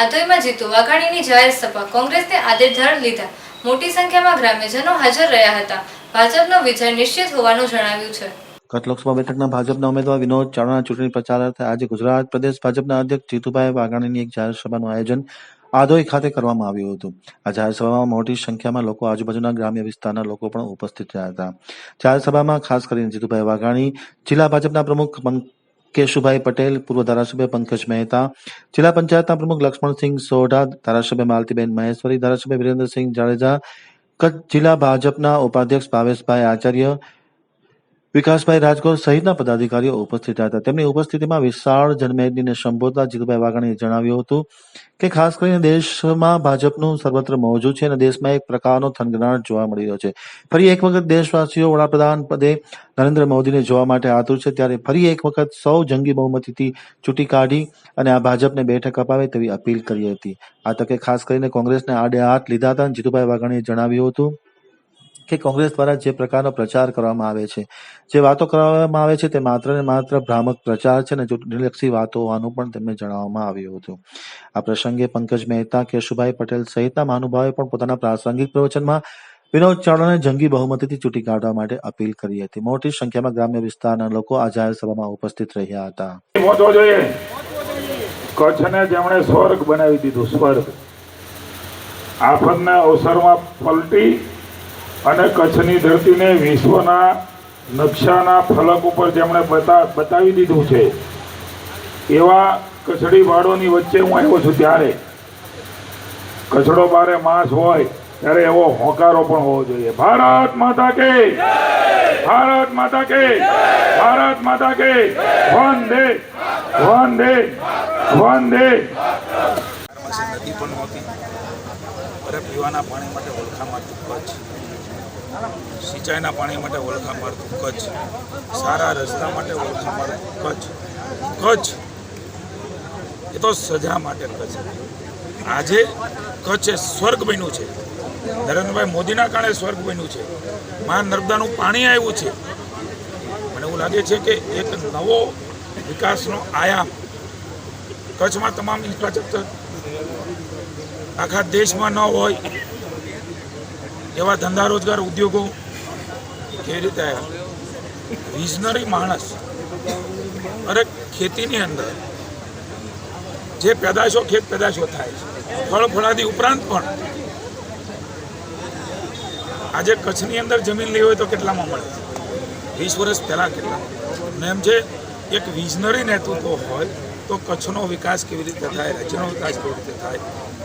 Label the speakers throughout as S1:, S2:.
S1: આધોઈમાં જીતુ વાઘાણીની જાહેર સભા કોંગ્રેસને આદેધાર લીધા. મોટી સંખ્યામાં ગ્રામ્યજનો હાજર રહ્યા હતા. ભાજપનો વિજય નિશ્ચિત હોવાનું જણાવ્યું છે.
S2: કચ્છ લોકસભા બેઠકના ભાજપના ઉમેદવાર વિનોદ ચાવડાના ચૂંટણી પ્રચાર અર્થે આજે ગુજરાત પ્રદેશ ભાજપના અધ્યક્ષ જીતુભાઈ વાઘાણીની એક જાહેર સભાનું આયોજન આદોઈ ખાતે કરવામાં આવ્યું હતું. આ જાહેર સભામાં મોટી સંખ્યામાં લોકો આજુબાજુના ગ્રામ્ય વિસ્તારના લોકો પણ ઉપસ્થિત રહ્યા હતા. જાહેર સભામાં ખાસ કરીને જીતુભાઈ વાઘાણી, જિલ્લા ભાજપના પ્રમુખ કેશુભાઈ પટેલ, પૂર્વ ધારાસભ્ય પંકજ મહેતા, જિલ્લા પંચાયતના પ્રમુખ લક્ષ્મણસિંહ સોઢા, ધારાસભ્ય માલતીબેન મહેશ્વરી, ધારાસભ્ય વિરેન્દ્રસિંહ જાડેજા, કચ્છ જિલ્લા ભાજપના ઉપાધ્યક્ષ ભાવેશભાઈ આચાર્ય વિકાસભાઈ રાજકોટ સહિતના પદાધિકારીઓ ઉપસ્થિત હતા. તેમની ઉપસ્થિતિમાં વિશાળ જનમેદનીને સંબોધતા જીતુભાઈ વાઘાણીએ જણાવ્યું હતું કે ખાસ કરીને દેશમાં ભાજપનું સર્વત્ર મોજું છે અને દેશમાં એક પ્રકારનો થનગનાટ જોવા મળી રહ્યો છે. ફરી એક વખત દેશવાસીઓ વડાપ્રધાન પદે નરેન્દ્ર મોદીને જોવા માટે આતુર છે ત્યારે ફરી એક વખત સૌ જંગી બહુમતીથી ચૂંટી કાઢી અને આ ભાજપને બેઠક અપાવે તેવી અપીલ કરી હતી. આ તકે ખાસ કરીને કોંગ્રેસને આડે હાથ લીધા હતા જીતુભાઈ વાઘાણીએ જણાવ્યું હતું કે કોંગ્રેસ દ્વારા જે પ્રકારનો પ્રચાર કરવામાં આવે છે, જે વાતો કરવામાં આવે છે તે માત્ર ને માત્ર ભ્રામક પ્રચાર છે ને ચૂંટણીલક્ષી વાતો હોવાનું પણ તેમને જણાવવામાં આવ્યું હતું. આ પ્રસંગે પંકજ મહેતા, કેશુભાઈ પટેલ સહિતના મહાનુભાવોએ પણ પોતાના પ્રાસંગિક પ્રવચનમાં વિનોદ ચાવડાને જંગી બહુમતીથી ચૂંટી કાઢવા માટે અપીલ કરી હતી. મોટી સંખ્યામાં ગ્રામ્ય વિસ્તારના લોકો આ જાહેર સભામાં ઉપસ્થિત રહ્યા હતા.
S3: કચ્છને જેમણે સ્વર્ગ બનાવી દીધું, સ્વર્ગ. આફતના અવસરમાં પલટી અને કચ્છની ધરતીને વિશ્વના નકશાના ફલક ઉપર જેમણે બતા, બતાવી દીધું છે. એવા કચડી વાળોની વચ્ચે હું આવ્યો છું ત્યારે. કચડો બારે માસ હોય, ત્યારે એવો હોંકારો પણ હોવો જોઈએ. ભારત માતા કે ભારત માતા કે ભારત માતા કે વંદે! વંદે! વંદે!
S4: નદી પણ નહોતી અરે પીવાના પાણી માટે ઓળખા મારતું કચ્છ. સિંચાઈના પાણી માટે ઓળખા મારતું કચ્છ. સારા રસ્તા માટે ઓળખા મારતું કચ્છ. કચ્છ એ તો સજા માટે કચ્છ. આજે કચ્છ એ સ્વર્ગ બન્યું છે. નરેન્દ્રભાઈ મોદીના કારણે સ્વર્ગ બન્યું છે. મા નર્મદાનું પાણી આવ્યું છે. મને એવું લાગે છે કે એક નવો વિકાસનો આયામ કચ્છમાં તમામ ઇન્ફ્રાસ્ટ્રક્ચર આખા દેશમાં ન હોય એવા ધંધા રોજગાર ઉદ્યોગો કેવી રીતે આવ્યા? વિઝનરી માણસ. અરે ખેતીની અંદર જે પેદાશો ખેત પેદાશો થાય છે, ફળ ફળાદી ઉપરાંત પણ આજે કચ્છની અંદર જમીન લેવી હોય તો કેટલામાં મળે? વીસ વર્ષ પહેલાં કેટલા? ને એમ છે, એક વિઝનરી નેતૃત્વ હોય તો કચ્છનો વિકાસ કેવી રીતે થાય રાજ્યનો વિકાસ કેવી રીતે થાય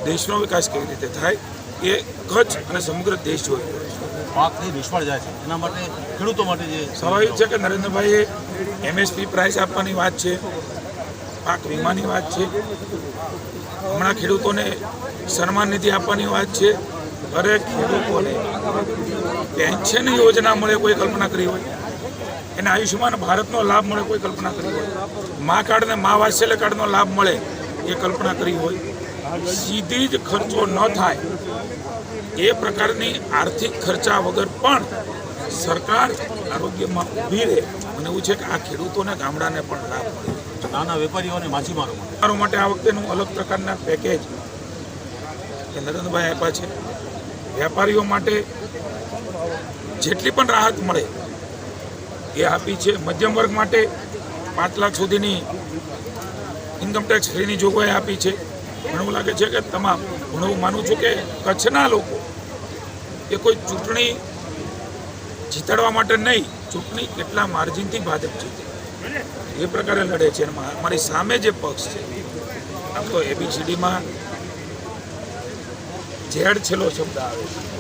S4: દેશનો વિકાસ કેવી રીતે થાય એ કચ્છ અને સમગ્ર દેશ જોઈ રહ્યો છે.
S5: પાક એ નિષ્ફળ જાય છે. એના માટે ખેડૂતો માટે જે
S4: સ્વાભાવિક છે કે નરેન્દ્રભાઈએ એમએસપી પ્રાઇસ આપવાની વાત છે પાક વીમાની વાત છે હમણાં ખેડૂતોને સન્માન નિધિ આપવાની વાત છે અરે ખેડૂતોને પેન્શન યોજના મળે કોઈ કલ્પના કરી હોય? એને આયુષ્યમાન ભારતનો લાભ મળે કોઈ કલ્પના કરી હોય. મા કાર્ડને મા વાત્સલ્ય કાર્ડનો લાભ મળે એ કલ્પના કરી હોય. સીધી જ ખર્ચો ન થાય એ પ્રકારની આર્થિક ખર્ચા વગર પણ સરકાર આરોગ્યમાં ઊભી રહે. અને એવું છે કે આ ખેડૂતોને ગામડાને પણ લાભ મળે.
S5: નાના વેપારીઓને માછીમારો
S4: મારો માટે આ વખતેનું અલગ પ્રકારના પેકેજ કે નરેન્દ્રભાઈ આપ્યા છે. વેપારીઓ માટે જેટલી પણ રાહત મળે એ આપી છે. મધ્યમ વર્ગ માટે પાંચ લાખ સુધીની ઇન્કમટેક્સ ફ્રીની જોગવાઈ આપી છે. મને લાગે છે કે તમામ, હું માનું છું કે કચ્છના લોકો એ કોઈ ચૂંટણી જીતાડવા માટે નહીં, ચૂંટણી કેટલા માર્જિનથી ભાજપ જીતે. એ પ્રકારે લડે છે. અને મા- મારી સામે જે પક્ષ છે, આમ તો એબીસીડીમાં ઝેડ છેલ્લો શબ્દ આવે છે.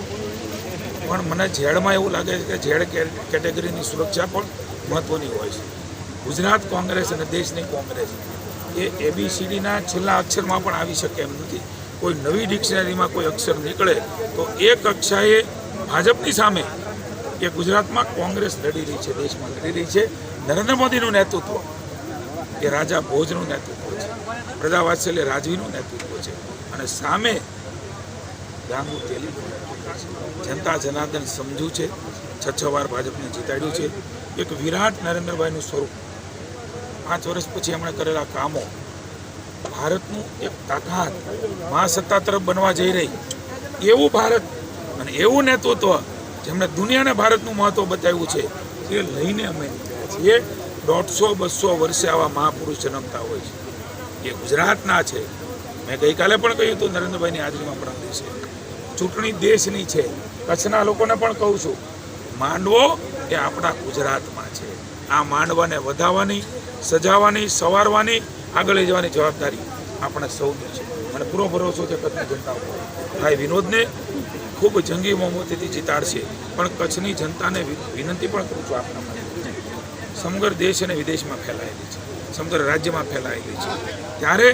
S4: પણ મને ઝેડમાં એવું લાગે છે કે ઝેડ કેટેગરીની સુરક્ષા પણ મહત્ત્વની હોય છે. ગુજરાત કોંગ્રેસ અને દેશની કોંગ્રેસ એ એબીસીડીના છેલ્લા અક્ષરમાં પણ આવી શકે એમ નથી. કોઈ નવી ડિક્શનરીમાં કોઈ અક્ષર નીકળે તો એ કક્ષાએ ભાજપની સામે કે ગુજરાતમાં કોંગ્રેસ લડી રહી છે, દેશમાં લડી રહી છે. નરેન્દ્ર મોદીનું નેતૃત્વ એ રાજા ભોજનું નેતૃત્વ છે. પ્રજાવાત્સલ્ય રાજવીનું નેતૃત્વ છે. અને સામે ગાંગુ છે જનતા જનાર્દન સમજ્યું છે. છ છ વાર ભાજપને જીતાડ્યું છે. એક વિરાટ નરેન્દ્રભાઈનું સ્વરૂપ. પાંચ વર્ષ પછી એમણે કરેલા કામો ભારતનું એક તાકાત મહાસત્તા તરફ બનવા જઈ રહી. એવું ભારત અને એવું નેતૃત્વ જેમણે દુનિયાને ભારતનું મહત્વ બતાવ્યું છે તે લઈને અમે છીએ. દોઢસો, બસો વર્ષે આવા મહાપુરુષ જન્મતા હોય છે. એ ગુજરાતના છે. મેં ગઈકાલે પણ કહ્યું હતું, નરેન્દ્રભાઈની હાજરીમાં પણ દિવસે ચૂંટણી દેશની છે. કચ્છના લોકોને પણ કહું છું, માંડવો એ આપણા ગુજરાતમાં છે. આ માંડવાને વધાવવાની, સજાવવાની, સવારવાની, આગળ લઈ જવાની જવાબદારી આપણે સૌની છે. મને પૂરો ભરોસો છે કચ્છની જનતા ભાઈ વિનોદને ખૂબ જંગી બહુમતીથી જીતાડશે, પણ કચ્છની જનતાને વિનંતી પણ કરું છું આપના માટે. સમગ્ર દેશ અને વિદેશમાં ફેલાયેલી છે. સમગ્ર રાજ્યમાં ફેલાયેલી છે. ત્યારે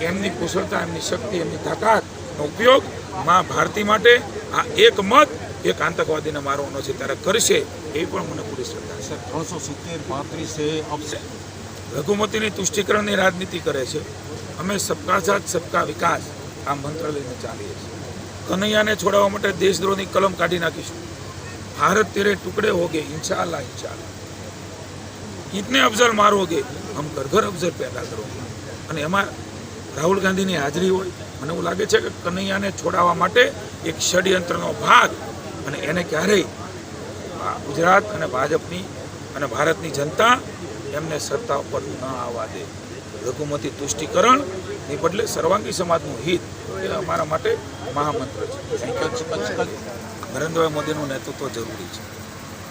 S4: એમની કુશળતા, એમની શક્તિ, એમની તાકાતનો ઉપયોગ મા ભારતી માટે આ એક મત એક આતંકવાદીને મારવાનો છે ત્યારે કરશે એવી પણ મને પૂરી શ્રદ્ધા છે.
S5: ત્રણસો સિત્તેર પાંત્રીસે છે અપસે
S4: લઘુમતીની તુષ્ટિકરણની રાજનીતિ કરે છે. અમે સબકા સાથ સબકા વિકાસ આ મંત્ર લઈને ચાલીએ છીએ. કનૈયાને છોડાવવા માટે દેશદ્રોહની કલમ કાઢી નાખીશું. ભારત તેરે ટુકડે હોગે ઇન્શાઅલ્લાહ ઇન્શાઅલ્લાહ. ઇતને અફઝલ મારોગે હમ ઘર ઘર અફઝલ પેદા કરોગે અને એમાં રાહુલ ગાંધીની હાજરી હોય મને એવું લાગે છે કે કનૈયાને છોડાવવા માટે એક ષડયંત્રનો ભાગ અને એને ક્યારેય ગુજરાત અને ભાજપની અને ભારતની જનતા એમને સત્તા ઉપર ન આવવા દે. લઘુમતી તુષ્ટિકરણની બદલે સર્વાંગી સમાજનું હિત એ અમારા માટે મહામંત્ર છે. નરેન્દ્રભાઈ મોદીનું નેતૃત્વ જરૂરી છે.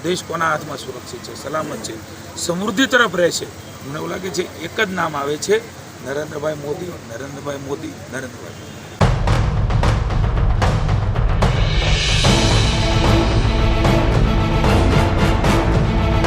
S4: દેશ કોના હાથમાં સુરક્ષિત છે સલામત છે સમૃદ્ધિ તરફ રહે છે મને એવું લાગે છે એક જ નામ આવે છે નરેન્દ્રભાઈ મોદી નરેન્દ્રભાઈ મોદી નરેન્દ્રભાઈ